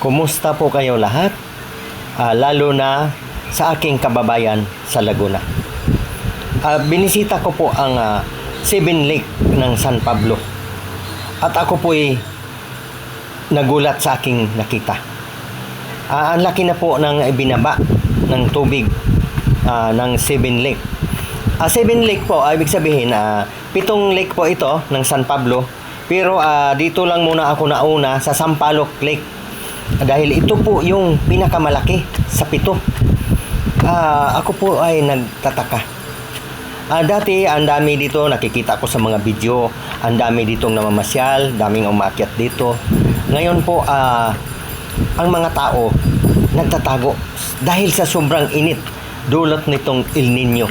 Kumusta po kayo lahat? Ah, lalo na sa aking kababayan sa Laguna. Ah, binisita ko po ang ah, Seven Lake ng San Pablo. At ako po ay nagulat sa aking nakita. Ah, ang laki na po ng binaba ng tubig ah, ng Seven Lake. Ah, Seven Lake po, ah, ibig sabihin, ah, pitong lake po ito ng San Pablo. Pero ah, dito lang muna ako nauna sa Sampaloc Lake. Dahil ito po yung pinakamalaki sa pito. Ah, ako po ay nagtataka. Ah, dati, ang dami dito, nakikita ko sa mga video, ang dami ditong namamasyal, daming umakyat dito. Ngayon po, ah, ang mga tao nagtatago dahil sa sobrang init dulot nitong El Nino.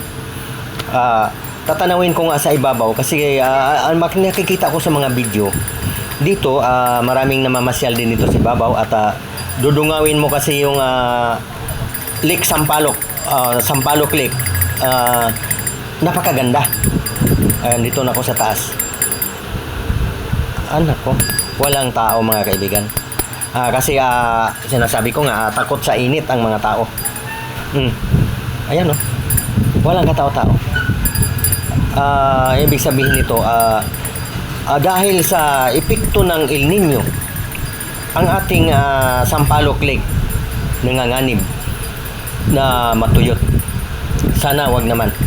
Ah, tatanawin ko nga sa ibabaw kasi ah, ang mak- nakikita ko sa mga video dito ah, maraming namamasyal din dito sa ibabaw at ah, dudungawin mo kasi yung ah, Lake Sampaloc ah, Sampaloc Lake. Ah, napakaganda. Ayan, dito na ako sa taas. Anak ko walang tao mga kaibigan. Ah, kasi ah, sinasabi ko nga ah, takot sa init ang mga tao. Hmm. ayan oh. Walang katao-tao. Ah, ibig sabihin nito ah, ah, dahil sa epekto ng El Nino ang ating ah, Sampaloc Lake nanganganib na matuyot. Sana wag naman.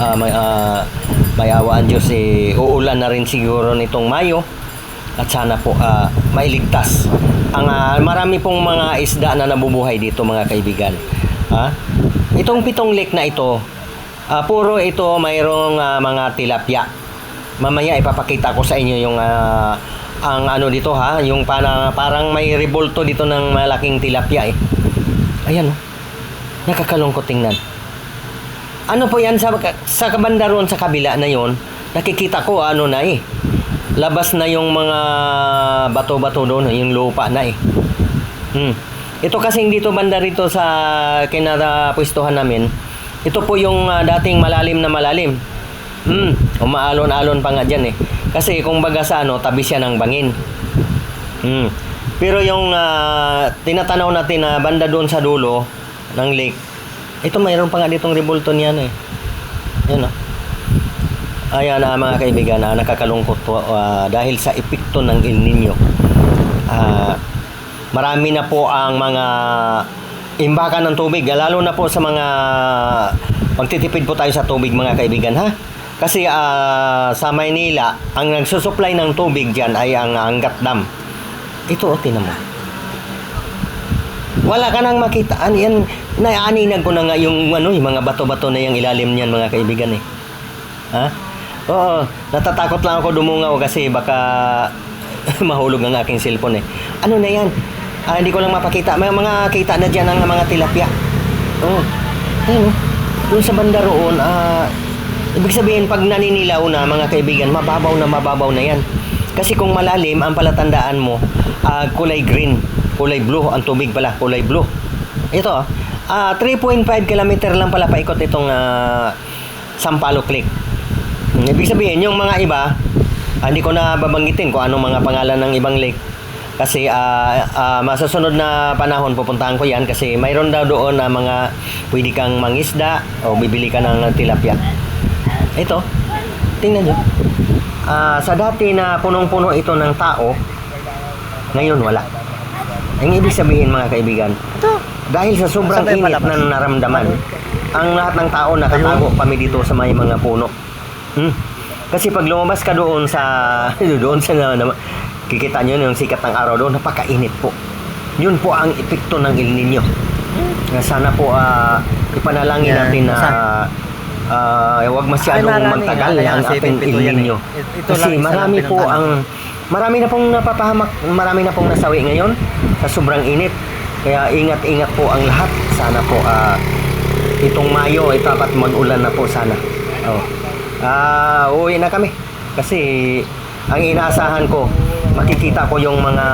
Ah, may, ah, may awa ang Diyos eh, uulan na rin siguro nitong Mayo at sana po ah, mailigtas ang ah, marami pong mga isda na nabubuhay dito mga kaibigan. Ha itong pitong lake na ito ah, puro ito mayroong ah, mga tilapia mamaya ipapakita ko sa inyo yung ah, ang ano dito ha? Yung parang, parang may revolto dito ng malaking tilapia eh. Ayan oh. Nakakalungkot tingnan. Ano po yan? Sa, sa kabanda roon sa kabila na yon nakikita ko ano na eh. Labas na yung mga bato-bato doon yung lupa na eh. Hmm. ito kasing dito banda rito sa kinapwestuhan namin. Ito po yung ah, dating malalim na malalim hmm. umaalon-alon pa nga dyan eh kasi kung baga sa ano tabi siya ng bangin hmm. pero yung ah, tinatanaw natin na banda doon sa dulo ng lake ito mayroon pa nga ditong revolto niyan eh yan oh Ayan na mga kaibigan, ah, nakakalungkot ah, dahil sa epekto ng El Nino. Ah, marami na po ang mga imbakan ng tubig, lalo na po sa mga magtitipid po tayo sa tubig mga kaibigan ha. Kasi ah, sa Maynila, ang nagsusupply ng tubig diyan ay ang Angat Dam. Ito, oh, tinan mo. Wala ka nang makita. Ano yan? Naaninag ko na nga yung, ano, yung mga bato-bato na yung ilalim niyan mga kaibigan eh. Ha? Oo, natatakot lang ako dumungaw kasi baka mahulog ang aking cellphone eh. Ano na yan? Ah, hindi ko lang mapakita. May mga kita na dyan ang mga tilapia. Oo. Ayun oh. Doon sa banda roon, ah, ibig sabihin pag naninilaw na mga kaibigan, mababaw na mababaw na yan. Kasi kung malalim, ang palatandaan mo, ah, kulay green, kulay blue, ang tubig pala, kulay blue. Ito, ah, 3.5 kilometer lang pala paikot itong ah, Sampaloc Lake. Hmm, Ibig sabihin, yung mga iba, ah, hindi ko na babanggitin kung anong mga pangalan ng ibang lake. Kasi ah ah, masasunod na panahon pupuntahan ko yan kasi mayroon daw doon na mga pwede kang mangisda o bibili ka ng tilapia. Ito, tingnan nyo. Ah, sa dati na punong-puno ito ng tao, ngayon wala. Ang ibig sabihin mga kaibigan, dahil sa sobrang init na naramdaman, ang lahat ng tao nakatago kami dito sa may mga puno. Hmm. Kasi pag lumabas ka doon sa doon sa na, na- kikita nyo yung sikat ng araw doon, napakainit po. Yun po ang epekto ng El Nino. Na sana po ah, ipanalangin Yan. natin na Saan? Ah, huwag masyadong Ay, magtagal nga, ang ating Nino. eh. Ito Kasi lang, marami po ang marami na pong napapahamak, marami na pong nasawi ngayon sa sobrang init. Kaya ingat-ingat po ang lahat. Sana po ah, itong Mayo ay dapat mag-ulan na po sana. Oh. Ah, uwi na kami. Kasi ang inaasahan ko, makikita ko yung mga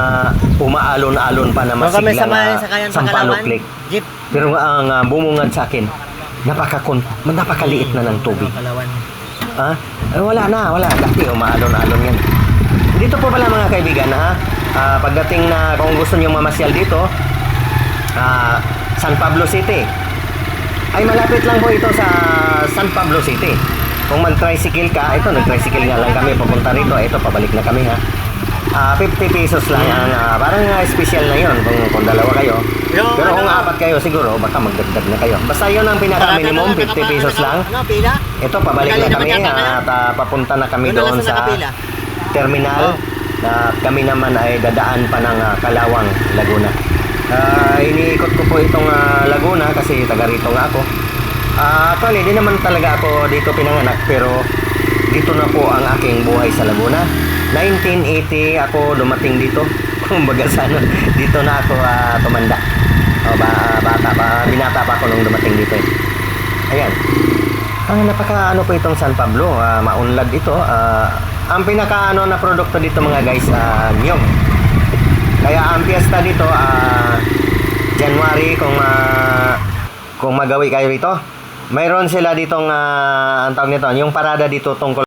umaalon-alon pa na masigla na sa Sampaloc Kalawan. Lake. Jeep. Pero ang ah, bumungad sa akin, napakakon, napakaliit na ng tubig. Ha? Eh, wala na, wala. Dati umaalon-alon yan. Dito po pala mga kaibigan, ha? Ah, pagdating na kung gusto niyo mamasyal dito, ah, San Pablo City. Ay malapit lang po ito sa San Pablo City. Kung mag-tricycle ka, ito nag-tricycle nga lang kami papunta rito. Ito pabalik na kami ha. Ah, 50 pesos lang ang ah, parang ah, special na 'yon kung, kung dalawa kayo. Yung Pero kung ano- apat kayo siguro baka magdagdag na kayo. Basta 'yon ang pinaka minimum 50 pesos lang. Ano, pila? Ito pabalik na kami at ah, papunta na kami Doon lang doon sa terminal Oh. na kami naman ay dadaan pa ng ah, Kalawang, Laguna. Ah, iniikot ko po itong ah, Laguna kasi taga rito nga ako. Ah, actually, di naman talaga ako dito pinanganak pero dito na po ang aking buhay sa Laguna. 1980 ako dumating dito. Kumbaga sa ano, dito na ako ah, tumanda. O, ba, bata pa, binata pa ako nung dumating dito eh. Ayan. Ang napaka ano po itong San Pablo, ah, maunlad ito. ah, ang pinaka ano na produkto dito mga guys, uh, niyog. Kaya ang piyesta dito, ah, January kung ah, kung magawi kayo rito. Mayroon sila ditong ah, ang tawag nito, yung parada dito tungkol